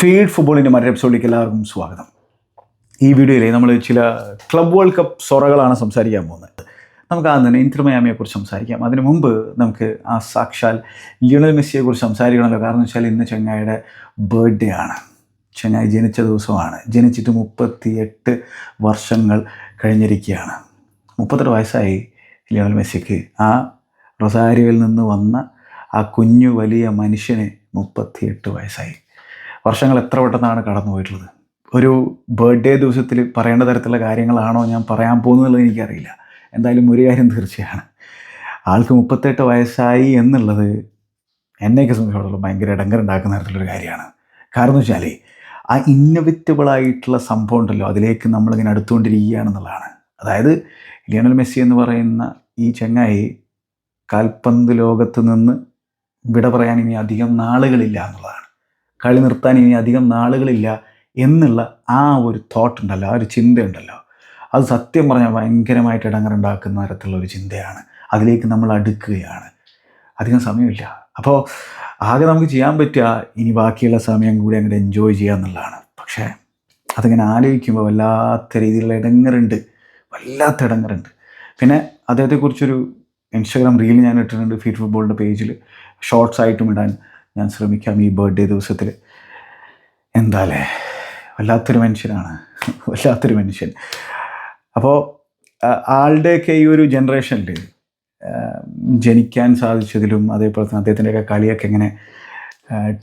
Feed ഫുട്ബോളിന്റെ മറ്റൊരു എപ്പിസോഡിലേക്ക് എല്ലാവർക്കും സ്വാഗതം. ഈ വീഡിയോയിൽ നമ്മൾ ചില ക്ലബ് വേൾഡ് കപ്പ് സൊറകളാണ് സംസാരിക്കാൻ പോകുന്നത്. നമുക്ക് ആദ്യം തന്നെ ഇന്റർ മയാമിയെക്കുറിച്ച് സംസാരിക്കാം. അതിനു മുമ്പ് നമുക്ക് ആ സാക്ഷാൽ ലിയണൽ മെസ്സിയെക്കുറിച്ച് സംസാരിക്കണമല്ലോ. കാരണം വെച്ചാൽ ഇന്ന് ചെങ്ങായിയുടെ ബർത്ത്ഡേ ആണ്. ചെങ്ങായി ജനിച്ച ദിവസമാണ്. ജനിച്ചിട്ട് മുപ്പത്തിയെട്ട് വർഷങ്ങൾ കഴിഞ്ഞിരിക്കുകയാണ്. മുപ്പത്തെട്ട് വയസ്സായി ലിയണൽ മെസ്സിക്ക്. ആ റൊസാരിയോയിൽ നിന്ന് വന്ന ആ കുഞ്ഞു വലിയ മനുഷ്യന് മുപ്പത്തിയെട്ട് വയസ്സായി. വർഷങ്ങൾ എത്ര പെട്ടെന്നാണ് കടന്നു പോയിട്ടുള്ളത് ഒരു ബർത്ത്ഡേ ദിവസത്തിൽ പറയേണ്ട തരത്തിലുള്ള കാര്യങ്ങളാണോ ഞാൻ പറയാൻ പോകുന്നതെന്നുള്ളത് എനിക്കറിയില്ല. എന്തായാലും ഒരു കാര്യം തീർച്ചയാണ്. ആൾക്ക് മുപ്പത്തെട്ട് വയസ്സായി എന്നുള്ളത് എന്നെയൊക്കെ സംബന്ധിച്ചിടത്തോളം ഭയങ്കര ഇടങ്കരുണ്ടാക്കുന്ന തരത്തിലൊരു കാര്യമാണ്. കാരണം എന്ന് വെച്ചാൽ ആ ഇന്നവിറ്റബിളായിട്ടുള്ള സംഭവം ഉണ്ടല്ലോ അതിലേക്ക് നമ്മളിങ്ങനെ അടുത്തുകൊണ്ടിരിക്കുകയാണെന്നുള്ളതാണ്. അതായത് ലിയണൽ മെസ്സി എന്ന് പറയുന്ന ഈ ചങ്ങായി കാൽപന്ത് ലോകത്ത് നിന്ന് വിട പറയാൻ ഇനി അധികം നാളുകളില്ല എന്നുള്ളതാണ്. കളി നിർത്താൻ ഇനി അധികം നാളുകളില്ല എന്നുള്ള ആ ഒരു തോട്ട് ഉണ്ടല്ലോ ആ ഒരു ചിന്തയുണ്ടല്ലോ. അത് സത്യം പറഞ്ഞാൽ ഭയങ്കരമായിട്ട് ഇടങ്ങറുണ്ടാക്കുന്ന തരത്തിലുള്ള ഒരു ചിന്തയാണ്. അതിലേക്ക് നമ്മൾ അടുക്കുകയാണ്. അധികം സമയമില്ല. അപ്പോൾ ആകെ നമുക്ക് ചെയ്യാൻ പറ്റുക ഇനി ബാക്കിയുള്ള സമയം കൂടി അങ്ങോട്ട് എൻജോയ് ചെയ്യുക എന്നുള്ളതാണ്. പക്ഷേ അതിങ്ങനെ ആലോചിക്കുമ്പോൾ വല്ലാത്ത രീതിയിലുള്ള ഇടങ്ങറുണ്ട്. വല്ലാത്ത ഇടങ്ങറുണ്ട്. പിന്നെ അദ്ദേഹത്തെക്കുറിച്ചൊരു ഇൻസ്റ്റാഗ്രാം റീൽ ഞാൻ ഇട്ടിട്ടുണ്ട് ഫീറ്റ് ഫുട്ബോളിന്റെ പേജിൽ ഷോർട്സ് ആയിട്ടും ഇടാൻ. ഞാൻ ശ്രമിക്കാം ഈ ബർത്ത്ഡേ ദിവസത്തിൽ. എന്താല്ലേ വല്ലാത്തൊരു മനുഷ്യനാണ്. വല്ലാത്തൊരു മനുഷ്യൻ. അപ്പോൾ ആളുടെയൊക്കെ ഈ ഒരു ജനറേഷനിൽ ജനിക്കാൻ സാധിച്ചതിലും അതേപോലെ തന്നെ അദ്ദേഹത്തിന്റെയൊക്കെ കളിയൊക്കെ ഇങ്ങനെ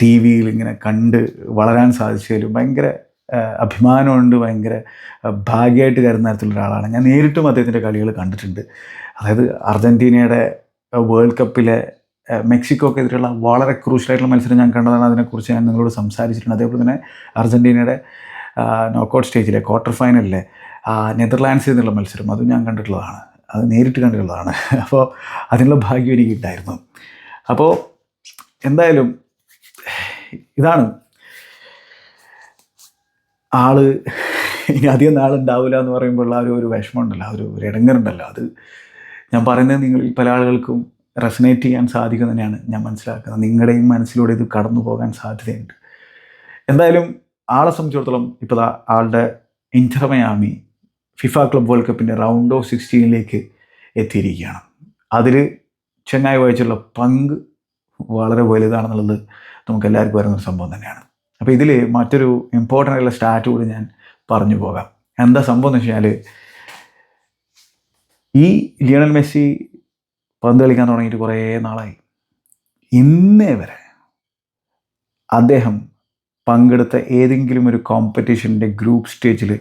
ടി വിയിൽ ഇങ്ങനെ കണ്ട് വളരാൻ സാധിച്ചതിലും ഭയങ്കര അഭിമാനമുണ്ട് ഭയങ്കര ഭാഗ്യമായിട്ട് കരുതുന്ന തരത്തിലുള്ള ഒരാളാണ്. ഞാൻ നേരിട്ടും അദ്ദേഹത്തിന്റെ കളികൾ കണ്ടിട്ടുണ്ട്. അതായത് അർജന്റീനയുടെ വേൾഡ് കപ്പിലെ മെക്സിക്കോക്കെതിരെയുള്ള വളരെ ക്രൂഷ്യലായിട്ടുള്ള മത്സരം ഞാൻ കണ്ടതാണ്. അതിനെക്കുറിച്ച് ഞാൻ നിങ്ങളോട് സംസാരിച്ചിട്ടുണ്ട്. അതേപോലെ തന്നെ അർജന്റീനയുടെ നോക്കൗട്ട് സ്റ്റേജിലെ ക്വാർട്ടർ ഫൈനലിലെ നെതർലാൻഡ്സിൽ നിന്നുള്ള മത്സരം അതും ഞാൻ കണ്ടിട്ടുള്ളതാണ്. അത് നേരിട്ട് കണ്ടിട്ടുള്ളതാണ്. അപ്പോൾ അതിനുള്ള ഭാഗ്യം എനിക്ക് ഉണ്ടായിരുന്നു അപ്പോൾ എന്തായാലും ഇതാണ്. ആൾ ഇനി അധികം നാളുണ്ടാവില്ല എന്ന് പറയുമ്പോൾ ആ ഒരു ഒരു വിഷമമുണ്ടല്ലോ. ആ ഒരു ഇടങ്ങറുണ്ടല്ലോ. അത് ഞാൻ പറയുന്നത് നിങ്ങളിൽ പല ആളുകൾക്കും റെസനേറ്റ് ചെയ്യാൻ സാധിക്കും തന്നെയാണ് ഞാൻ മനസ്സിലാക്കുന്നത്. നിങ്ങളുടെയും മനസ്സിലൂടെ ഇത് കടന്നു പോകാൻ സാധ്യതയുണ്ട്. എന്തായാലും ആളെ സംബന്ധിച്ചിടത്തോളം ഇപ്പോൾ ആളുടെ Inter Miami FIFA club world കപ്പിന്റെ റൗണ്ട് ഓഫ് സിക്സ്റ്റീനിലേക്ക് എത്തിയിരിക്കുകയാണ്. അതിൽ ചെങ്ങായി വഹിച്ചുള്ള പങ്ക് വളരെ വലുതാണെന്നുള്ളത് നമുക്ക് എല്ലാവർക്കും വരുന്നൊരു സംഭവം തന്നെയാണ്. അപ്പോൾ ഇതിൽ മറ്റൊരു ഇമ്പോർട്ടന്റ് ആയിട്ടുള്ള സ്റ്റാറ്റ് കൂടി ഞാൻ പറഞ്ഞു പോകാം. എന്താ സംഭവം എന്ന് വെച്ചാൽ ഈ ലിയണൽ മെസ്സി പന്ത് കളിക്കാൻ തുടങ്ങിയിട്ട് കുറേ നാളായി. ഇന്നേ വരെ അദ്ദേഹം പങ്കെടുത്ത ഏതെങ്കിലും ഒരു കോമ്പറ്റീഷന്റെ ഗ്രൂപ്പ് സ്റ്റേജിൽ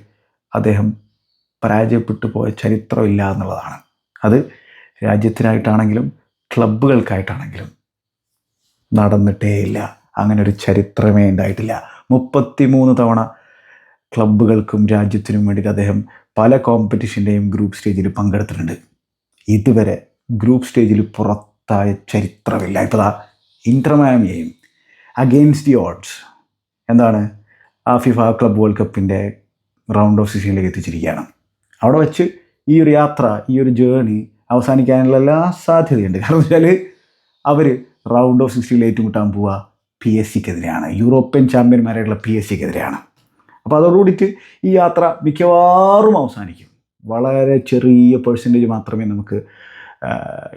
അദ്ദേഹം പരാജയപ്പെട്ടു പോയ ചരിത്രമില്ല എന്നുള്ളതാണ്. അത് രാജ്യത്തിനായിട്ടാണെങ്കിലും ക്ലബ്ബുകൾക്കായിട്ടാണെങ്കിലും നടന്നിട്ടേ ഇല്ല. അങ്ങനെ ഒരു ചരിത്രമേ ഉണ്ടായിട്ടില്ല. മുപ്പത്തിമൂന്ന് തവണ ക്ലബ്ബുകൾക്കും രാജ്യത്തിനും വേണ്ടിയിട്ട് അദ്ദേഹം പല കോമ്പറ്റീഷന്റെയും ഗ്രൂപ്പ് സ്റ്റേജിൽ പങ്കെടുത്തിട്ടുണ്ട്. ഇതുവരെ ഗ്രൂപ്പ് സ്റ്റേജിൽ പുറത്തായ ചരിത്രമില്ല. ഇപ്പോൾ ആ ഇന്റർമാമിയെയും അഗെയിൻസ്റ്റ് ദി ഓഡ്സ് എന്താണ്? ആ ഫിഫ ക്ലബ് വേൾഡ് കപ്പിന്റെ റൗണ്ട് ഓഫ് സിസിയിലേക്ക് എത്തിച്ചിരിക്കുകയാണ്. അവിടെ വെച്ച് ഈ ഒരു യാത്ര ഈ ഒരു ജേണി അവസാനിക്കാനുള്ള എല്ലാ സാധ്യതയുണ്ട്. കാരണം വെച്ചാൽ അവർ റൗണ്ട് ഓഫ് സിക്സ്റ്റീനിൽ ഏറ്റുമുട്ടാൻ പോവുക പി എസ് സിക്കെതിരെയാണ് യൂറോപ്യൻ ചാമ്പ്യന്മാരായിട്ടുള്ള പി എസ് സിക്കെതിരെയാണ് അപ്പോൾ അതോടുകൂടിയിട്ട് ഈ യാത്ര മിക്കവാറും അവസാനിക്കും. വളരെ ചെറിയ പേഴ്സന്റേജ് മാത്രമേ നമുക്ക്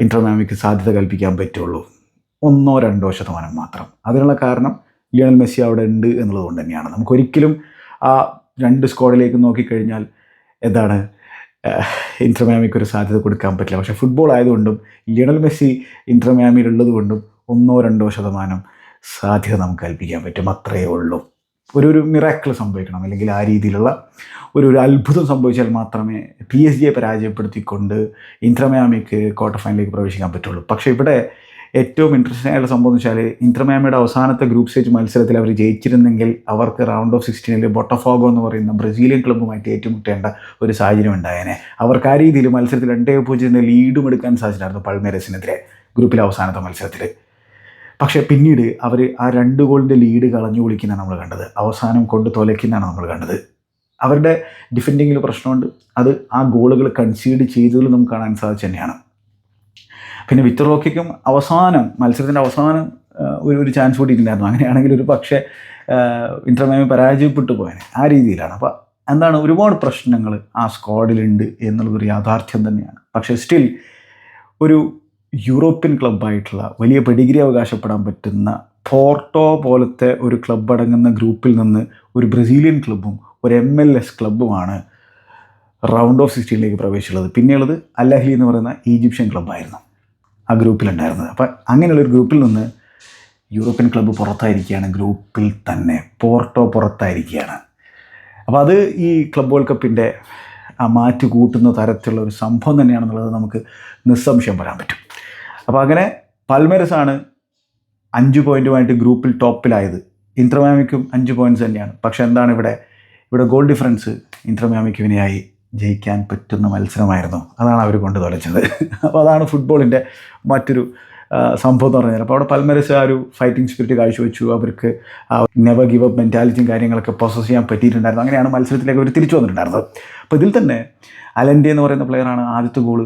ഇന്റർമാമിക്ക് സാധ്യത കൽപ്പിക്കാൻ പറ്റുള്ളൂ. ഒന്നോ രണ്ടോ ശതമാനം മാത്രം. അതിനുള്ള കാരണം ലിയണൽ മെസ്സി അവിടെ ഉണ്ട് എന്നുള്ളത് കൊണ്ട് തന്നെയാണ്. നമുക്കൊരിക്കലും ആ രണ്ട് സ്ക്വാഡിലേക്ക് നോക്കിക്കഴിഞ്ഞാൽ എന്താണ് ഇന്റർമാമിക്ക് ഒരു സാധ്യത കൊടുക്കാൻ പറ്റില്ല. പക്ഷേ ഫുട്ബോൾ ആയതുകൊണ്ടും ലിയണൽ മെസ്സി ഇന്റർമാമിയിൽ ഉള്ളത് കൊണ്ടും ഒന്നോ രണ്ടോ ശതമാനം സാധ്യത നമുക്ക് കൽപ്പിക്കാൻ പറ്റും. അത്രയേ ഉള്ളൂ. ഒരു ഒരു മിറാക്കിൾ സംഭവിക്കണം. അല്ലെങ്കിൽ ആ രീതിയിലുള്ള ഒരു ഒരു അത്ഭുതം സംഭവിച്ചാൽ മാത്രമേ പി എസ് ജിയെ പരാജയപ്പെടുത്തിക്കൊണ്ട് ഇൻട്രമയാമിക്ക് ക്വാർട്ടർ ഫൈനലിലേക്ക് പ്രവേശിക്കാൻ പറ്റുള്ളൂ. പക്ഷേ ഇവിടെ ഏറ്റവും ഇൻട്രസ്റ്റിംഗ് ആയിട്ടുള്ള സംഭവം എന്ന് വെച്ചാൽ ഇൻട്രമയാമിയുടെ അവസാനത്തെ ഗ്രൂപ്പ് സ്റ്റേജ് മത്സരത്തിൽ അവർ ജയിച്ചിരുന്നെങ്കിൽ അവർക്ക് റൗണ്ട് ഓഫ് സിക്സ്റ്റീനിൽ ബൊട്ടഫോഗോ എന്ന് പറയുന്ന ബ്രസീലിയൻ ക്ലബ്ബുമായിട്ട് ഏറ്റുമുട്ടേണ്ട ഒരു സാഹചര്യം ഉണ്ടായേനെ. അവർക്ക് ആ രീതിയിൽ മത്സരത്തിൽ രണ്ടേ പൂജ്യത്തിന്റെ ലീഡും എടുക്കാൻ സാധിച്ചിട്ടുണ്ടായിരുന്നു പൾമേരസിനെതിരെ ഗ്രൂപ്പിലെ അവസാനത്തെ മത്സരത്തിൽ പക്ഷേ പിന്നീട് അവർ ആ രണ്ട് ഗോളിന്റെ ലീഡ് കളഞ്ഞു കുളിക്കുന്നതാണ് നമ്മൾ കണ്ടത്. അവസാനം കൊണ്ട് തൊലയ്ക്കുന്നതാണ് നമ്മൾ കണ്ടത്. അവരുടെ ഡിഫെൻഡിങ്ങിൽ പ്രശ്നമുണ്ട്. അത് ആ ഗോളുകൾ കൺസീഡ് ചെയ്തതിൽ നമുക്ക് കാണാൻ സാധിച്ചു തന്നെയാണ്. പിന്നെ വിക്ടർ റോക്കിക്കും അവസാനം മത്സരത്തിന്റെ അവസാനം ഒരു ഒരു ചാൻസ് കൂടിയിട്ടുണ്ടായിരുന്നു അങ്ങനെയാണെങ്കിൽ ഒരു പക്ഷേ ഇന്റർമേമി പരാജയപ്പെട്ടു പോയനെ. ആ രീതിയിലാണ്. അപ്പോൾ എന്താണ്? ഒരുപാട് പ്രശ്നങ്ങൾ ആ സ്ക്വാഡിലുണ്ട് എന്നുള്ളതൊരു യാഥാർത്ഥ്യം തന്നെയാണ്. പക്ഷേ സ്റ്റിൽ ഒരു യൂറോപ്യൻ ക്ലബ്ബായിട്ടുള്ള വലിയ പെഡിഗ്രി അവകാശപ്പെടാൻ പറ്റുന്ന പോർട്ടോ പോലത്തെ ഒരു ക്ലബ്ബ് അടങ്ങുന്ന ഗ്രൂപ്പിൽ നിന്ന് ഒരു ബ്രസീലിയൻ ക്ലബ്ബും ഒരു എം എൽ എസ് ക്ലബ്ബുമാണ് റൗണ്ട് ഓഫ് സിക്സ്റ്റീനിലേക്ക് പ്രവേശിച്ചുള്ളത്. പിന്നെയുള്ളത് അല്ലാഹി എന്ന് പറയുന്ന ഈജിപ്ഷ്യൻ ക്ലബ്ബായിരുന്നു ആ ഗ്രൂപ്പിലുണ്ടായിരുന്നത്. അപ്പം അങ്ങനെയുള്ളൊരു ഗ്രൂപ്പിൽ നിന്ന് യൂറോപ്യൻ ക്ലബ്ബ് പുറത്തായിരിക്കുകയാണ് ഗ്രൂപ്പിൽ തന്നെ പോർട്ടോ പുറത്തായിരിക്കുകയാണ്. അപ്പോൾ അത് ഈ ക്ലബ് വേൾഡ് കപ്പിന്റെ ആ മാറ്റ് കൂട്ടുന്ന തരത്തിലുള്ള ഒരു സംഭവം തന്നെയാണെന്നുള്ളത് നമുക്ക് നിസ്സംശയം പറയാൻ പറ്റും. അപ്പോൾ അങ്ങനെ ആണ് അഞ്ച് പോയിന്റുമായിട്ട് ഗ്രൂപ്പിൽ ടോപ്പിലായത് ഇൻട്രമാമിക്കും അഞ്ച് പോയിന്റ്സ് തന്നെയാണ്. പക്ഷേ എന്താണ് ഇവിടെ? ഇവിടെ ഗോൾ ഡിഫറൻസ് ഇൻട്രമാമിക്ക് ജയിക്കാൻ പറ്റുന്ന മത്സരമായിരുന്നു. അതാണ് അവർ കൊണ്ടു തുലച്ചത്. അപ്പോൾ അതാണ് ഫുട്ബോളിന്റെ മറ്റൊരു സംഭവം എന്ന് പറഞ്ഞാൽ അപ്പോൾ അവിടെ പൽമരസ് ആ ഒരു ഫൈറ്റിംഗ് സ്പിരിറ്റ് കാഴ്ചവെച്ചു. അവർക്ക് ആ നെവർ ഗിവ് അപ്പ് മെന്റാലിറ്റിയും കാര്യങ്ങളൊക്കെ പ്രോസസ്സ് ചെയ്യാൻ പറ്റിയിട്ടുണ്ടായിരുന്നു. അങ്ങനെയാണ് മത്സരത്തിലേക്ക് അവർ തിരിച്ചു വന്നിട്ടുണ്ടായിരുന്നത്. അപ്പോൾ ഇതിൽ തന്നെ അലൻഡി എന്ന് പറയുന്ന പ്ലെയറാണ് ആദ്യത്തെ ഗോൾ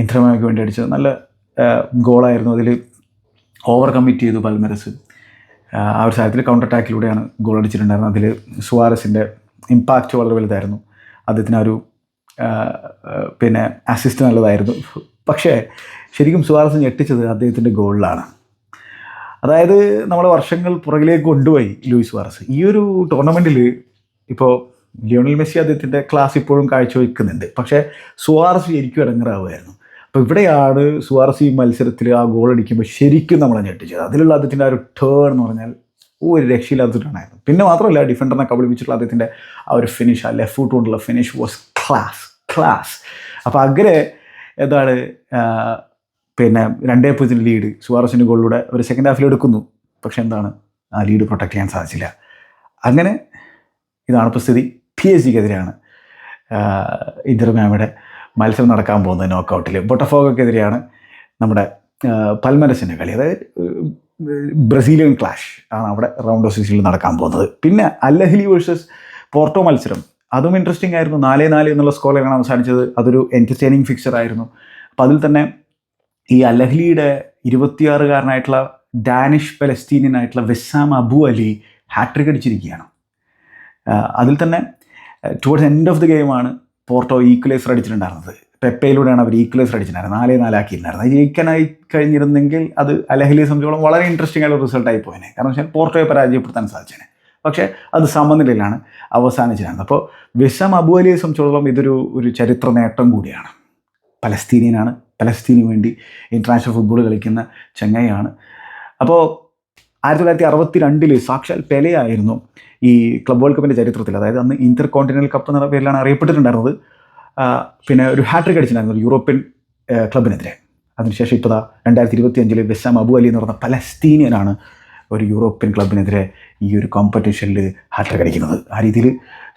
ഇന്ദ്രമയ്ക്ക് വേണ്ടി അടിച്ചത്. നല്ല ഗോളായിരുന്നു അതിൽ ഓവർ കമ്മിറ്റ് ചെയ്തു പൽമരസ്. ആ ഒരു സാഹചര്യത്തിൽ കൗണ്ടർ അറ്റാക്കിലൂടെയാണ് ഗോൾ അടിച്ചിട്ടുണ്ടായിരുന്നത്. അതിൽ സുവാരസിന്റെ ഇമ്പാക്റ്റ് വളരെ വലുതായിരുന്നു. അദ്ദേഹത്തിന് ഒരു പിന്നെ അസിസ്റ്റ് നല്ലതായിരുന്നു. പക്ഷേ ശരിക്കും സുവാരസ് ഞെട്ടിച്ചത് അദ്ദേഹത്തിന്റെ ഗോളിലാണ്. അതായത് നമ്മളെ വർഷങ്ങൾ പുറകിലേക്ക് കൊണ്ടുപോയി ലൂയിസ് സുവാരസ് ഈ ഒരു ടൂർണമെന്റിൽ ഇപ്പോൾ ലിയോണൽ മെസ്സി അദ്ദേഹത്തിന്റെ ക്ലാസ് ഇപ്പോഴും കാഴ്ചവെക്കുന്നുണ്ട്. പക്ഷേ സുവാരസ് ശരിക്കും ഇടങ്ങറാവുമായിരുന്നു അപ്പോൾ ഇവിടെയാണ് സുവാരസ് ഈ മത്സരത്തിൽ ആ ഗോൾ അടിക്കുമ്പോൾ ശരിക്കും നമ്മളെ ഞെട്ടിച്ചത്. അതിലുള്ള അദ്ദേഹത്തിന്റെ ആ ഒരു ടേൺ എന്ന് പറഞ്ഞാൽ ഒരു രക്ഷയില്ലാത്തിട്ടായിരുന്നു പിന്നെ മാത്രമല്ല ഡിഫൻഡറിനെ കബളിപ്പിച്ചിട്ടുള്ള അദ്ദേഹത്തിന്റെ ആ ഒരു ഫിനിഷ് ആ ലെഫ്റ്റ് ഫുട്ട് കൊണ്ടുള്ള ഫിനിഷ് വാസ് ക്ലാസ് ക്ലാസ് അപ്പോൾ അങ്ങനെ എന്താണ് പിന്നെ രണ്ടേ പൂജ്യം ലീഡ് സുവാറസിന്റെ ഗോളിലൂടെ ഒരു സെക്കൻഡ് ഹാഫിൽ എടുക്കുന്നു. പക്ഷെ എന്താണ്? ആ ലീഡ് പ്രൊട്ടക്ട് ചെയ്യാൻ സാധിച്ചില്ല. അങ്ങനെ ഇതാണ് ഇപ്പോൾ സ്ഥിതി പി എസ് ജിക്കെതിരെയാണ് ഇന്റർ മാമയുടെ മത്സരം നടക്കാൻ പോകുന്നത് നോക്കൗട്ടിൽ ബൊട്ടഫോഗക്കെതിരെയാണ് നമ്മുടെ പൽമരസിന്റെ കളി. അതായത് ബ്രസീലിയൻ ക്ലാഷ് ആണ് അവിടെ റൗണ്ട് ഓഫ് സിക്സിൽ നടക്കാൻ പോകുന്നത്. പിന്നെ അല്ലഹലി വേഴ്സസ് പോർട്ടോ മത്സരം. അതും ഇൻട്രസ്റ്റിംഗ് ആയിരുന്നു. നാല് നാല് എന്നുള്ള സ്കോറിലാണ് അവസാനിച്ചത്. അതൊരു എന്റർടൈനിങ് ഫിക്സർ ആയിരുന്നു. അപ്പോൾ അതിൽ തന്നെ ഈ അലഹ്ലിയുടെ ഇരുപത്തിയാറുകാരനായിട്ടുള്ള ഡാനിഷ് പലസ്തീനിയൻ ആയിട്ടുള്ള Wessam Abu Ali hat trick അടിച്ചിരിക്കുകയാണ്. അതിൽ തന്നെ ടുവേർഡ്സ് എൻഡ് ഓഫ് ദി ഗെയിമാണ് പോർട്ടോ ഈക്വലൈസർ അടിച്ചിട്ടുണ്ടായിരുന്നത്. പെപ്പയിലൂടെയാണ് അവർ ഈക്വലൈസർ അടിച്ചിട്ടുണ്ടായിരുന്നത്. നാലേ നാലാക്കിയിട്ടുണ്ടായിരുന്നത്. അത് ജയിക്കാനായി കഴിഞ്ഞിരുന്നെങ്കിൽ അത് അലഹലിയെ സംബന്ധിച്ചോളം വളരെ ഇൻട്രസ്റ്റിംഗ് ആയിട്ടുള്ള റിസൾട്ടായി പോയേനെ. കാരണം വെച്ചാൽ പോർട്ടോയെ പരാജയപ്പെടുത്താൻ സാധിച്ചേനെ. പക്ഷേ അത് സമനിലയിലാണ് അവസാനിച്ചിരുന്നത്. അപ്പോൾ വിഷം അബു അലിയെ സംബന്ധിച്ചോളം ഇതൊരു ഒരു ചരിത്ര നേട്ടം കൂടിയാണ്. പലസ്തീനിയനാണ് പലസ്തീന് വേണ്ടി ഇന്റർനാഷണൽ ഫുട്ബോൾ കളിക്കുന്ന ചെങ്ങൈയാണ് അപ്പോൾ ആയിരത്തി തൊള്ളായിരത്തി അറുപത്തി രണ്ടിൽ സാക്ഷാൽ പെലയായിരുന്നു ഈ ക്ലബ് വേൾഡ് കപ്പിന്റെ ചരിത്രത്തിൽ. അതായത് അന്ന് ഇന്റർ കോണ്ടിനൽ കപ്പ് എന്ന പേരിലാണ് അറിയപ്പെട്ടിട്ടുണ്ടായിരുന്നത്. പിന്നെ ഒരു ഹാട്രിക് അടിച്ചിട്ടുണ്ടായിരുന്നു യൂറോപ്യൻ ക്ലബിനെതിരെ അതിനുശേഷം ഇപ്പോൾ രണ്ടായിരത്തി ഇരുപത്തി അഞ്ചിൽ ബെസാം അബു അലി എന്ന് പറഞ്ഞ പലസ്തീനിയനാണ് ഒരു യൂറോപ്യൻ ക്ലബിനെതിരെ ഈ ഒരു കോമ്പറ്റീഷനിൽ ഹാട്രിക് അടിക്കുന്നത്. ആ രീതിയിൽ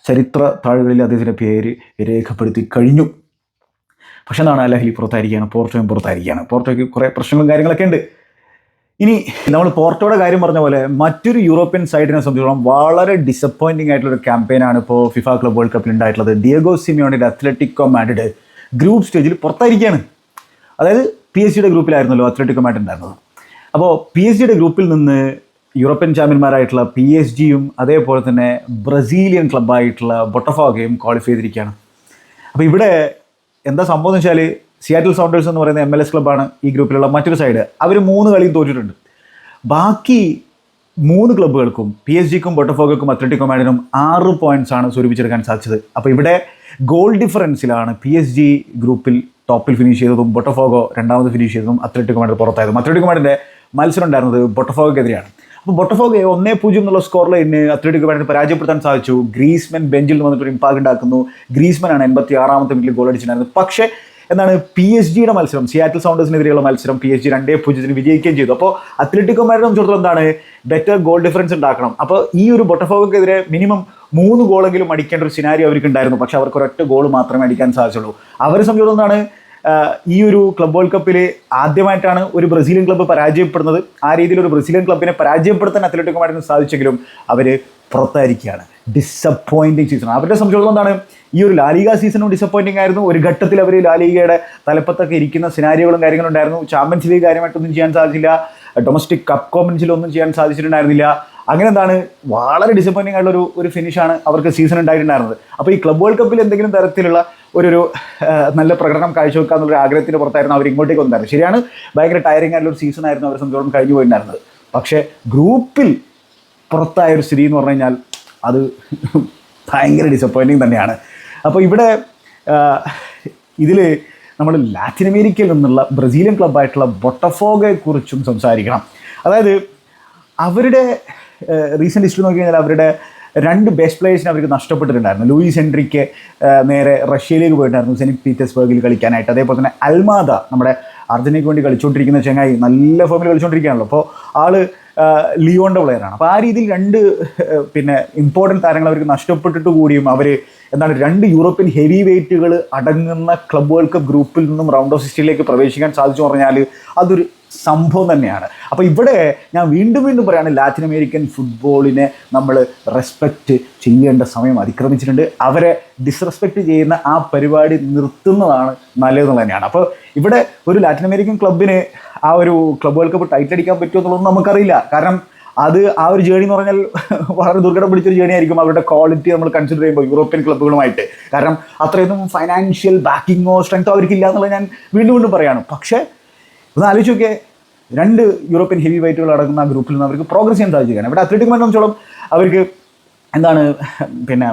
ചരിത്ര താളുകളിൽ അദ്ദേഹത്തിന്റെ പേര് രേഖപ്പെടുത്തി കഴിഞ്ഞു. പക്ഷെ എന്താണ് അലഹലി പുറത്തായിരിക്കുകയാണ് പോർട്ടോയും പുറത്തായിരിക്കുകയാണ്. പോർട്ടോയ്ക്ക് കുറേ പ്രശ്നങ്ങളും കാര്യങ്ങളൊക്കെ ഉണ്ട്. ഇനി നമ്മൾ പോർട്ടോയുടെ കാര്യം പറഞ്ഞ പോലെ മറ്റൊരു യൂറോപ്യൻ സൈഡിനെ സംബന്ധിച്ചോളം വളരെ ഡിസപ്പോയിന്റിംഗ് ആയിട്ടുള്ള ഒരു ക്യാമ്പയിനാണ് ഇപ്പോൾ ഫിഫ ക്ലബ് വേൾഡ് കപ്പിൽ ഉണ്ടായിട്ടുള്ളത്. ഡിയഗോ സിമിയോണിന്റെ അത്ലറ്റിക്കോ മാഡിഡ് ഗ്രൂപ്പ് സ്റ്റേജിൽ പുറത്തായിരിക്കുകയാണ്. അതായത് പി എസ് ജിയുടെ ഗ്രൂപ്പിലായിരുന്നല്ലോ അത്ലറ്റിക്കോ മാഡ് ഉണ്ടായിരുന്നത്. അപ്പോൾ പി എസ് ജിയുടെ ഗ്രൂപ്പിൽ നിന്ന് യൂറോപ്യൻ ചാമ്പ്യന്മാരായിട്ടുള്ള പി എസ് ജിയും അതേപോലെ തന്നെ ബ്രസീലിയൻ ക്ലബ്ബായിട്ടുള്ള ബൊട്ടഫോഗയും ക്വാളിഫൈ ചെയ്തിരിക്കുകയാണ്. അപ്പോൾ ഇവിടെ എന്താ സംഭവം എന്ന് വെച്ചാൽ സിയാറ്റിൽ സൗണ്ടേഴ്സ് എന്ന് പറയുന്ന എം എൽ എസ് ക്ലബ്ബാണ് ഈ ഗ്രൂപ്പിലുള്ള മറ്റൊരു സൈഡ് അവർ മൂന്ന് കളിയും തോറ്റിട്ടുണ്ട്. ബാക്കി മൂന്ന് ക്ലബ്ബുകൾക്കും പി എസ് ജിക്കും ബൊട്ടഫോഗക്കും അത്ലറ്റിക്കോ മാഡിനും ആറ് പോയിന്റ്സ് ആണ് സ്വരൂപിച്ചെടുക്കാൻ സാധിച്ചത്. അപ്പോൾ ഇവിടെ ഗോൾ ഡിഫറൻസിലാണ് പി എസ് ജി ഗ്രൂപ്പിൽ ടോപ്പിൽ ഫിനിഷ് ചെയ്തതും ബൊട്ടഫോഗോ രണ്ടാമത് ഫിനിഷ് ചെയ്തതും അത്ലറ്റിക്കോ മാഡിൽ പുറത്തായതും. അത്ലറ്റിക്കോ മാഡിന്റെ മത്സരം ഉണ്ടായിരുന്നത് ബൊട്ടഫോഗക്കെതിരെയാണ് അപ്പോൾ ബൊട്ടഫോഗയെ ഒന്നേ പൂജ്യം എന്നുള്ള സ്കോറിൽ ഇന്ന് അത്ലറ്റിക് വേണ്ടി പരാജയപ്പെടുത്താൻ സാധിച്ചു. ഗ്രീസ്മെൻ ബെഞ്ചിൽ വന്നിട്ട് ഒരു ഇമ്പാക്ട് ഉണ്ടാക്കുന്നു. ഗ്രീസ്മെൻ ആണ് എൺപത്തി ആറാമത്തെ മിനിറ്റിൽ ഗോൾ അടിച്ചിട്ടുണ്ടായിരുന്നത്. പക്ഷേ എന്താണ് പി എസ് ജിയുടെ മത്സരം സിയാറ്റിൽ സൗണ്ടേഴ്സിനെതിരെയുള്ള മത്സരം പി എസ് ജി രണ്ടേ പൂജ്യത്തിന് വിജയിക്കുകയും ചെയ്തു. അപ്പോൾ അത്ലറ്റിക്കോ മാഡിനെ സംബന്ധിച്ചിടത്തോളം എന്താണ്? ബെറ്റർ ഗോൾ ഡിഫറൻസ് ഉണ്ടാക്കണം. അപ്പോൾ ഈ ഒരു ബൊട്ടഫോഗക്കെതിരെ മിനിമം മൂന്ന് ഗോളെങ്കിലും അടിക്കേണ്ട ഒരു സിനാരി അവർക്ക് ഉണ്ടായിരുന്നു. പക്ഷേ അവർക്ക് ഒരൊറ്റ ഗോൾ മാത്രമേ അടിക്കാൻ സാധിച്ചുള്ളൂ. അവരെ സംബന്ധിച്ചിടത്തോളം എന്താണ്? ഈ ഒരു ക്ലബ് വേൾഡ് കപ്പിൽ ആദ്യമായിട്ടാണ് ഒരു ബ്രസീലിയൻ ക്ലബ്ബ് പരാജയപ്പെടുന്നത്. ആ രീതിയിൽ ഒരു ബ്രസീലിയൻ ക്ലബിനെ പരാജയപ്പെടുത്താൻ അത്ലറ്റിക് മാഡിന് സാധിച്ചെങ്കിലും അവർ പുറത്തായിരിക്കുകയാണ്. ഡിസപ്പോയിന്റിങ് സീസൺ അവരുടെ സംബന്ധിച്ചിടത്തോളം എന്താണ് ഈ ഒരു ലാലിക സീസണും ഡിസപ്പോയിന്റിംഗ് ആയിരുന്നു. ഒരു ഘട്ടത്തിൽ അവർ ലാലികയുടെ തലപ്പത്തൊക്കെ ഇരിക്കുന്ന സിനാരികളും കാര്യങ്ങളും ഉണ്ടായിരുന്നു. ചാമ്പ്യൻസ് ലീഗ് കാര്യമായിട്ടൊന്നും ചെയ്യാൻ സാധിച്ചില്ല. ഡൊമസ്റ്റിക് കപ്പ് കോമ്പൻസിലൊന്നും ചെയ്യാൻ സാധിച്ചിട്ടുണ്ടായിരുന്നില്ല. അങ്ങനെ എന്താണ് വളരെ ഡിസപ്പോയിന്റിംഗ് ആയിട്ടുള്ള ഒരു ഒരു ഫിനിഷാണ് അവർക്ക് സീസൺ ഉണ്ടായിട്ടുണ്ടായിരുന്നത്. അപ്പോൾ ഈ ക്ലബ് വേൾഡ് കപ്പിൽ എന്തെങ്കിലും തരത്തിലുള്ള ഒരു നല്ല പ്രകടനം കാഴ്ചവെക്കുക എന്നുള്ള ആഗ്രഹത്തിന് പുറത്തായിരുന്നു അവർ ഇങ്ങോട്ടേക്ക് വന്നായിരുന്നു ശരിയാണ് ഭയങ്കര ടയറിങ് ആയിട്ടുള്ള ഒരു സീസൺ ആയിരുന്നു അവർ സംബന്ധിച്ചോളം കഴിഞ്ഞു പോയിട്ടുണ്ടായിരുന്നത് പക്ഷേ ഗ്രൂപ്പിൽ പുറത്തായ ഒരു സ്ഥിതി എന്ന് പറഞ്ഞു കഴിഞ്ഞാൽ അത് ഭയങ്കര ഡിസപ്പോയിന്റിങ് തന്നെയാണ്. അപ്പോൾ ഇവിടെ ഇതിൽ നമ്മൾ ലാറ്റിൻ അമേരിക്കയിൽ നിന്നുള്ള ബ്രസീലിയൻ ക്ലബ്ബായിട്ടുള്ള ബൊട്ടഫോഗയെക്കുറിച്ചും സംസാരിക്കണം. അതായത് അവരുടെ റീസെന്റ് ഹിസ്റ്ററി നോക്കി കഴിഞ്ഞാൽ അവരുടെ രണ്ട് ബെസ്റ്റ് പ്ലേയേഴ്സിനെ അവർക്ക് നഷ്ടപ്പെട്ടിട്ടുണ്ടായിരുന്നു. ലൂയിസ് ഹെൻറിക്ക് നേരെ റഷ്യയിലേക്ക് പോയിട്ടുണ്ടായിരുന്നു. സെനിറ്റ് പീറ്റേഴ്സ്ബർഗിൽ കളിക്കാനായിട്ട്. അതേപോലെ തന്നെ അൽമാദ നമ്മുടെ അർജന്റീനയ്ക്ക് വേണ്ടി കളിച്ചുകൊണ്ടിരിക്കുന്ന ചെങ്ങായി നല്ല ഫോമിൽ കളിച്ചുകൊണ്ടിരിക്കുകയാണല്ലോ. അപ്പോൾ ആൾ ലിയോണ്ട പ്ലെയറാണ് അപ്പോൾ ആ രീതിയിൽ രണ്ട് പിന്നെ ഇമ്പോർട്ടന്റ് താരങ്ങൾ അവർക്ക് നഷ്ടപ്പെട്ടിട്ട് കൂടിയും അവർ എന്താണ് രണ്ട് യൂറോപ്യൻ ഹെവി വെയിറ്റുകൾ അടങ്ങുന്ന ക്ലബ് വേൾഡ് കപ്പ് ഗ്രൂപ്പിൽ നിന്നും റൗണ്ട് ഓഫ് സിക്സ്റ്റിയിലേക്ക് പ്രവേശിക്കാൻ സാധിച്ചു പറഞ്ഞാൽ അതൊരു സംഭവം തന്നെയാണ്. അപ്പോൾ ഇവിടെ ഞാൻ വീണ്ടും വീണ്ടും പറയുകയാണ് ലാറ്റിൻ അമേരിക്കൻ ഫുട്ബോളിനെ നമ്മൾ റെസ്പെക്റ്റ് ചെയ്യേണ്ട സമയം അതിക്രമിച്ചിട്ടുണ്ട്. അവരെ ഡിസ്റെസ്പെക്റ്റ് ചെയ്യുന്ന ആ പരിപാടി നിർത്തുന്നതാണ് നല്ലതെന്നുള്ളത് തന്നെയാണ്. അപ്പോൾ ഇവിടെ ഒരു ലാറ്റിൻ അമേരിക്കൻ ക്ലബിന് ആ ഒരു ക്ലബ് വേൾഡ് കപ്പ് ടൈറ്റ് അടിക്കാൻ പറ്റുമോ എന്നുള്ളതൊന്നും നമുക്കറിയില്ല. കാരണം അത് ആ ഒരു ജേണി എന്ന് പറഞ്ഞാൽ വളരെ ദുർഘടം പിടിച്ചൊരു ജേണി ആയിരിക്കും അവരുടെ ക്വാളിറ്റി നമ്മൾ കൺസിഡർ ചെയ്യുമ്പോൾ യൂറോപ്യൻ ക്ലബ്ബുകളുമായിട്ട് കാരണം അത്രയൊന്നും ഫൈനാൻഷ്യൽ ബാക്കിങ്ങോ സ്ട്രെങ്തോ അവർക്കില്ല എന്നുള്ളത് ഞാൻ വീണ്ടും വീണ്ടും പറയാണ്. പക്ഷേ ഒന്ന് ആലോചിച്ച് രണ്ട് യൂറോപ്യൻ ഹെവി വെയിറ്റുകൾ അടങ്ങുന്ന ആ ഗ്രൂപ്പിൽ നിന്ന് അവർക്ക് പ്രോഗ്രസ് ചെയ്യാൻ സാധിക്കുകയാണ് ഇവിടെ അത്ലറ്റിക് സംബന്ധിച്ചോളം അവർക്ക് എന്താണ് പിന്നെ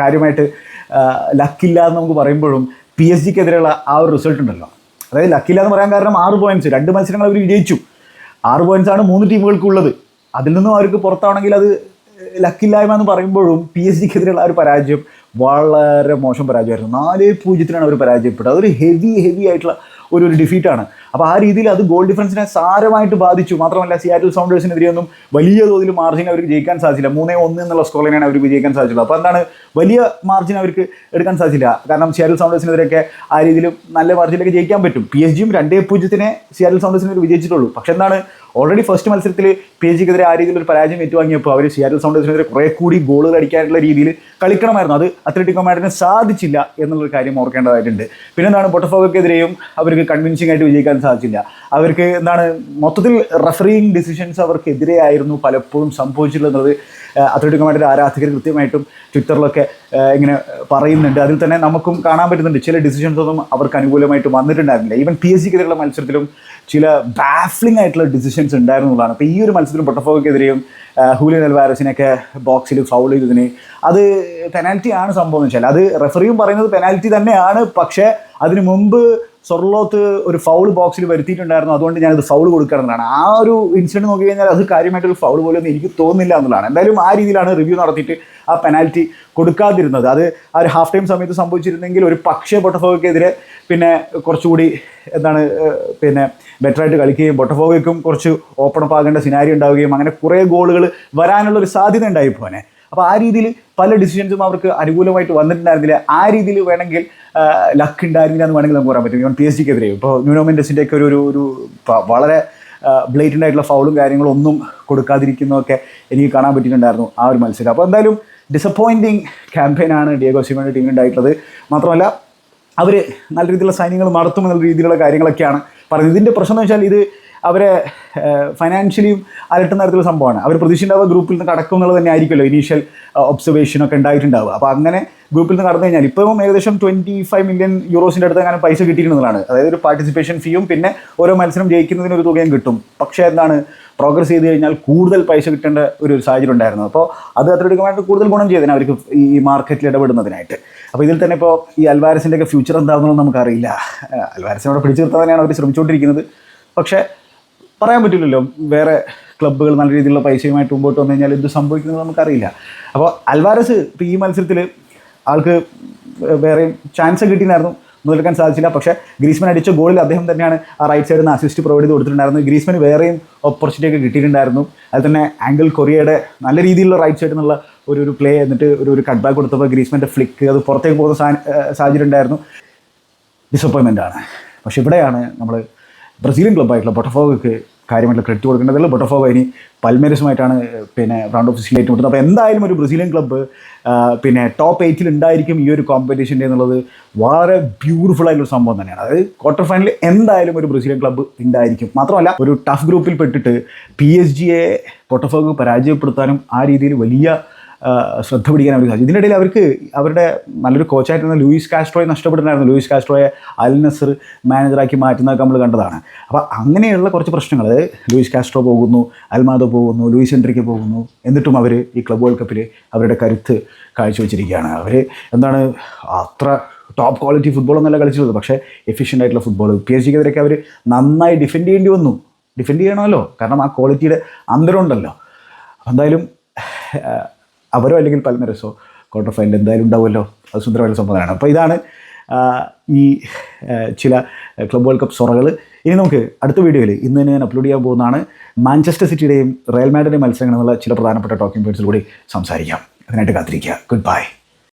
കാര്യമായിട്ട് ലക്കില്ല എന്ന് നമുക്ക് പറയുമ്പോഴും പി എസ് ജിക്കെതിരെയുള്ള ആ ഒരു റിസൾട്ട് ഉണ്ടല്ലോ. അതായത് ലക്കില്ല എന്ന് പറയാൻ കാരണം ആറ് പോയിന്റ്സ് രണ്ട് മത്സരങ്ങൾ അവർ വിജയിച്ചു. ആറ് പോയിന്റ്സ് ആണ് മൂന്ന് ടീമുകൾക്കുള്ളത് അതിൽ നിന്നും അവർക്ക് പുറത്താണെങ്കിൽ അത് ലക്കില്ലായ്മ എന്ന് പറയുമ്പോഴും പി എസ് ജിക്കെതിരെയുള്ള ആ ഒരു പരാജയം വളരെ മോശം പരാജയമായിരുന്നു. നാല് പൂജ്യത്തിനാണ് അവർ പരാജയപ്പെട്ടത്. അതൊരു ഹെവി ഹെവി ആയിട്ടുള്ള ഒരു ഒരു ഡിഫീറ്റാണ് അപ്പോൾ ആ രീതിയിൽ അത് ഗോൾ ഡിഫറൻസിനെ സാരമായിട്ട് ബാധിച്ചു. മാത്രമല്ല സിയാറ്റിൽ സൗണ്ടേഴ്സിനെതിരെ ഒന്നും വലിയ തോതിൽ മാർജിൻ അവർക്ക് ജയിക്കാൻ സാധിച്ചില്ല. മൂന്നേ ഒന്ന് എന്നുള്ള സ്കോർ ലൈനാണ് അവർക്ക് വിജയിക്കാൻ സാധിച്ചുള്ളൂ അപ്പോൾ എന്താണ്? വലിയ മാർജിൻ അവർക്ക് എടുക്കാൻ സാധിച്ചില്ല. കാരണം സിയാറ്റിൽ സൗണ്ടേഴ്സിനെതിരെയൊക്കെ ആ രീതിയിൽ നല്ല മാർജിനൊക്കെ ജയിക്കാൻ പറ്റും. പി എസ് ജിയും രണ്ടേ പൂജ്യത്തിനെ സിയാറ്റിൽ സൗണ്ടേഴ്സിനെതിരെ വിജയിച്ചിട്ടുള്ളൂ. പക്ഷെ എന്താണ്? ഓൾറെഡി ഫസ്റ്റ് മത്സരത്തിൽ പി എസ് ജിക്കെതിരെ ആ രീതിയിൽ ഒരു പരാജയം ഏറ്റുവാങ്ങിയപ്പോൾ അവർ സിയാറ്റിൽ സൗണ്ടേഴ്സിനെതിരെ കുറേ കൂടി ഗോളുകൾ അടിക്കാനുള്ള രീതിയിൽ കളിക്കണമായിരുന്നു. അത് അത്ലറ്റിക്കോ മാഡിന് സാധിച്ചില്ല എന്നുള്ളൊരു കാര്യം ഓർക്കേണ്ടതായിട്ടുണ്ട്. പിന്നെന്താണ്? ബൊട്ടഫോഗക്കെതിരെയും അവർക്ക് കൺവിൻസിംഗ് ആയിട്ട് വിജയിക്കാൻ സാധിച്ചില്ല. അവർക്ക് എന്താണ് മൊത്തത്തിൽ റഫറിങ് ഡിസിഷൻസ് അവർക്കെതിരെയായിരുന്നു പലപ്പോഴും സംഭവിച്ചിട്ടുള്ളത്. അത്ലറ്റിക് മാഡ്രിഡ് ആരാധകർ കൃത്യമായിട്ടും ട്വിറ്ററിലൊക്കെ ഇങ്ങനെ പറയുന്നുണ്ട്. അതിൽ തന്നെ നമുക്കും കാണാൻ പറ്റുന്നുണ്ട്. ചില ഡിസിഷൻസ് ഒന്നും അവർക്ക് അനുകൂലമായിട്ട് വന്നിട്ടുണ്ടായിരുന്നില്ല. ഈവൻ പി എസ് സിക്കെതിരെയുള്ള മത്സരത്തിലും ചില ബാഫ്ലിംഗ് ആയിട്ടുള്ള ഡിസിഷൻസ് ഉണ്ടായിരുന്നുള്ളതാണ് അപ്പോൾ ഈ ഒരു മത്സരത്തിലും പൊട്ടഫോക്കെതിരെയും ഹൂലിയൻ അൽവാരസിനൊക്കെ ബോക്സിൽ ഫൗൾ ചെയ്തതിന് അത് പെനാൽറ്റി ആണ് സംഭവം വെച്ചാൽ. അത് റെഫറിയും പറയുന്നത് പെനാൽറ്റി തന്നെയാണ്. പക്ഷേ അതിന് മുമ്പ് സൊർലോത്ത് ഒരു ഫൗൾ ബോക്സിൽ വരുത്തിയിട്ടുണ്ടായിരുന്നു. അതുകൊണ്ട് ഞാനത് ഫൗൾ കൊടുക്കണമെന്നാണ് ആ ഒരു ഇൻസിഡന്റ് നോക്കി കഴിഞ്ഞാൽ അത് കാര്യമായിട്ടൊരു ഫൗൾ പോലും എനിക്ക് തോന്നുന്നില്ല എന്നുള്ളതാണ്. എന്തായാലും ആ രീതിയിലാണ് റിവ്യൂ നടത്തിയിട്ട് ആ പെനാൽറ്റി കൊടുക്കാതിരുന്നത്. അത് ആ ഒരു ഹാഫ് ടൈം സമയത്ത് സംഭവിച്ചിരുന്നെങ്കിൽ ഒരു പക്ഷേ ബൊട്ടഫോഗയ്ക്കെതിരെ പിന്നെ കുറച്ചുകൂടി എന്താണ് പിന്നെ ബെറ്ററായിട്ട് കളിക്കുകയും ബൊട്ടഫോഗയ്ക്കും കുറച്ച് ഓപ്പൺ അപ്പ് ആകേണ്ട സിനാരി ഉണ്ടാവുകയും അങ്ങനെ കുറേ ഗോളുകൾ വരാനുള്ള ഒരു സാധ്യത ഉണ്ടായി പോനെ അപ്പോൾ ആ രീതിയിൽ പല ഡിസിഷൻസും അവർക്ക് അനുകൂലമായിട്ട് വന്നിട്ടുണ്ടായിരുന്നില്ല. ആ രീതിയിൽ വേണമെങ്കിൽ ലക്ക് ഉണ്ടായിരുന്നില്ല എന്ന് വേണമെങ്കിൽ നമുക്ക് പറയാൻ പറ്റും. ഇവൻ പി എസ് ജിക്കെതിരെ ഇപ്പോൾ ന്യൂനോമെന്റസിന്റെ ഒക്കെ ഒരു ഒരു വളരെ ബ്ലേറ്റന്റ് ആയിട്ടുള്ള ഫൗളും കാര്യങ്ങളും ഒന്നും കൊടുക്കാതിരിക്കുന്നതൊക്കെ എനിക്ക് കാണാൻ പറ്റിയിട്ടുണ്ടായിരുന്നു ആ ഒരു മത്സരം. അപ്പോൾ എന്തായാലും ഡിസപ്പോയിന്റിങ് ക്യാമ്പയിനാണ് ഡിയോഗോ സിമോയുടെ ടീമിനുണ്ടായിട്ടുള്ളത് മാത്രമല്ല അവർ നല്ല രീതിയിലുള്ള സൈന്യങ്ങൾ നടത്തുമെന്നുള്ള രീതിയിലുള്ള കാര്യങ്ങളൊക്കെയാണ് പറയുന്നത് ഇതിന്റെ പ്രശ്നം എന്ന് വെച്ചാൽ ഇത് അവരെ ഫൈനാൻഷ്യലിയും അലട്ടുന്ന തരത്തിലുള്ള സംഭവമാണ്. അവർ പ്രതീക്ഷിണ്ടാവുക ഗ്രൂപ്പിൽ നിന്ന് കടക്കും എന്നുള്ളത് തന്നെ ആയിരിക്കുമല്ലോ ഇനീഷ്യൽ ഒബ്സർവേഷൻ ഒക്കെ ഉണ്ടായിട്ടുണ്ടാവുക. അപ്പോൾ അങ്ങനെ ഗ്രൂപ്പിൽ നിന്ന് കടന്നു കഴിഞ്ഞാൽ ഇപ്പോഴും ഏകദേശം ട്വന്റി ഫൈവ് മില്യൺ യൂറോസിന്റെ അടുത്ത് അങ്ങനെ പൈസ കിട്ടിയിരുന്നതാണ് അതായത് ഒരു പാർട്ടിസിപ്പേഷൻ ഫീയും പിന്നെ ഓരോ മത്സരം ജയിക്കുന്നതിന് ഒരു തുകയും കിട്ടും. പക്ഷേ എന്താണ് പ്രോഗ്രസ് ചെയ്ത് കഴിഞ്ഞാൽ കൂടുതൽ പൈസ കിട്ടേണ്ട ഒരു സാഹചര്യം ഉണ്ടായിരുന്നു. അപ്പോൾ അത് അത്രയധികമായിട്ട് കൂടുതൽ ഗുണം ചെയ്തതിന് അവർക്ക് ഈ മാർക്കറ്റിൽ ഇടപെടുന്നതിനായിട്ട്. അപ്പോൾ ഇതിൽ തന്നെ ഇപ്പോൾ ഈ അൽവാരസിന്റെ ഒക്കെ ഫ്യൂച്ചർ എന്താണെന്നൊന്നും നമുക്കറിയില്ല അൽവാരസിനോട് പിടിച്ചു നിർത്താൻ തന്നെയാണ് അവർ ശ്രമിച്ചുകൊണ്ടിരിക്കുന്നത്. പക്ഷേ പറയാൻ പറ്റില്ലല്ലോ. വേറെ ക്ലബ്ബുകൾ നല്ല രീതിയിലുള്ള പൈസയുമായിട്ട് മുമ്പോട്ട് വന്നു കഴിഞ്ഞാൽ എന്ത് സംഭവിക്കുന്നത് നമുക്കറിയില്ല. അപ്പോൾ അൽവാരസ് ഇപ്പോൾ ഈ മത്സരത്തിൽ ആൾക്ക് വേറെയും ചാൻസ് കിട്ടിയിരുന്നു മുതലെടുക്കാൻ സാധിച്ചില്ല. പക്ഷേ ഗ്രീസ്മൻ അടിച്ച ഗോളിൽ അദ്ദേഹം തന്നെയാണ് ആ റൈറ്റ് സൈഡിൽ നിന്ന് അസിസ്റ്റ് പ്രൊവൈഡ് ചെയ്ത് കൊടുത്തിട്ടുണ്ടായിരുന്നു ഗ്രീസ്മന് വേറെയും ഓപ്പർച്യൂണിറ്റി ഒക്കെ കിട്ടിയിട്ടുണ്ടായിരുന്നു. അതിൽ തന്നെ ആംഗിൾ കൊറിയയുടെ നല്ല രീതിയിലുള്ള റൈറ്റ് സൈഡിൽ നിന്നുള്ള ഒരു ഒരു പ്ലേ എന്നിട്ട് ഒരു ഒരു കട്ട് ബാക്ക് കൊടുത്തപ്പോൾ ഗ്രീസ്മന്റെ ഫ്ലിക്ക് അത് പുറത്തേക്ക് പോകുന്ന സാഹചര്യം ഉണ്ടായിരുന്നു. ഡിസപ്പോയിൻമെന്റ് ആണ്. പക്ഷെ ഇവിടെയാണ് നമ്മൾ ബ്രസീലിയൻ ക്ലബ്ബായിട്ടുള്ള ബൊട്ടഫോഗക്ക് കാര്യമായിട്ടുള്ള ക്രെഡിറ്റ് കൊടുക്കേണ്ടതല്ല ബൊട്ടഫോഗോ ഇനി പൽമേരസുമായിട്ടാണ് പിന്നെ റൗണ്ട് ഓഫ് സിക്സ്റ്റീൻ ഏറ്റുമുട്ടുന്നത് അപ്പോൾ എന്തായാലും ഒരു ബ്രസീലിയൻ ക്ലബ്ബ് പിന്നെ ടോപ്പ് എയ്റ്റിൽ ഉണ്ടായിരിക്കും ഈ ഒരു കോമ്പറ്റീഷന്റെ എന്നുള്ളത് വളരെ ബ്യൂട്ടിഫുൾ ആയിട്ടുള്ള സംഭവം തന്നെയാണ്. അതായത് ക്വാർട്ടർ ഫൈനലിൽ എന്തായാലും ഒരു ബ്രസീലിയൻ ക്ലബ്ബ് ഉണ്ടായിരിക്കും. മാത്രമല്ല ഒരു ടഫ് ഗ്രൂപ്പിൽ പെട്ടിട്ട് പി എസ് ജിയെ പൊട്ടഫോഗ് പരാജയപ്പെടുത്താനും ആ രീതിയിൽ വലിയ ശ്രദ്ധ പിടിക്കാൻ അവർക്ക് സാധിച്ചു. ഇതിനിടയിൽ അവർക്ക് അവരുടെ നല്ലൊരു കോച്ചായിട്ടുള്ള ലൂയിസ് കാസ്ട്രോയെ നഷ്ടപ്പെട്ടിട്ടുണ്ടായിരുന്നു. ലൂയിസ് കാസ്ട്രോയെ അൽ നസർ മാനേജറാക്കി മാറ്റുന്നതൊക്കെ നമ്മൾ കണ്ടതാണ്. അപ്പോൾ അങ്ങനെയുള്ള കുറച്ച് പ്രശ്നങ്ങൾ ലൂയിസ് കാസ്ട്രോ പോകുന്നു അൽമാദോ പോകുന്നു ലൂയിസ് എൻട്രിക്ക് പോകുന്നു എന്നിട്ടും അവർ ഈ ക്ലബ് വേൾഡ് കപ്പിൽ അവരുടെ കരുത്ത് കാഴ്ചവെച്ചിരിക്കുകയാണ്. അവർ എന്താണ് അത്ര ടോപ്പ് ക്വാളിറ്റി ഫുട്ബോൾ ഫുട്ബോളൊന്നല്ല കളിച്ചിരുന്നത് പക്ഷേ എഫിഷ്യന്റ് ആയിട്ടുള്ള ഫുട്ബോൾ പി എസ് ജിക്കെതിരൊക്കെ അവർ നന്നായി ഡിഫെൻഡ് ചെയ്യേണ്ടി വന്നു. ഡിഫെൻഡ് ചെയ്യണമല്ലോ. കാരണം ആ ക്വാളിറ്റിയുടെ അന്തരമുണ്ടല്ലോ എന്തായാലും അവരോ അല്ലെങ്കിൽ പത്മരസോ ക്വാർട്ടർ ഫൈനൽ എന്തായാലും ഉണ്ടാവുമല്ലോ. അത് സുന്ദരമായ സംഭവമാണ്. അപ്പോൾ ഇതാണ് ഈ ചില ക്ലബ് വേൾഡ് കപ്പ് സൊറകൾ. ഇനി നമുക്ക് അടുത്ത വീഡിയോയിൽ ഇന്ന് തന്നെ ഞാൻ അപ്ലോഡ് ചെയ്യാൻ പോകുന്നതാണ് മാഞ്ചസ്റ്റർ സിറ്റിയുടെയും റയൽ മാഡിന്റെയും മത്സരങ്ങൾ ചില പ്രധാനപ്പെട്ട ടോക്കിംഗ് പോയിന്റ്സിലൂടെ സംസാരിക്കാം. അതിനായിട്ട് കാത്തിരിക്കുക. Good bye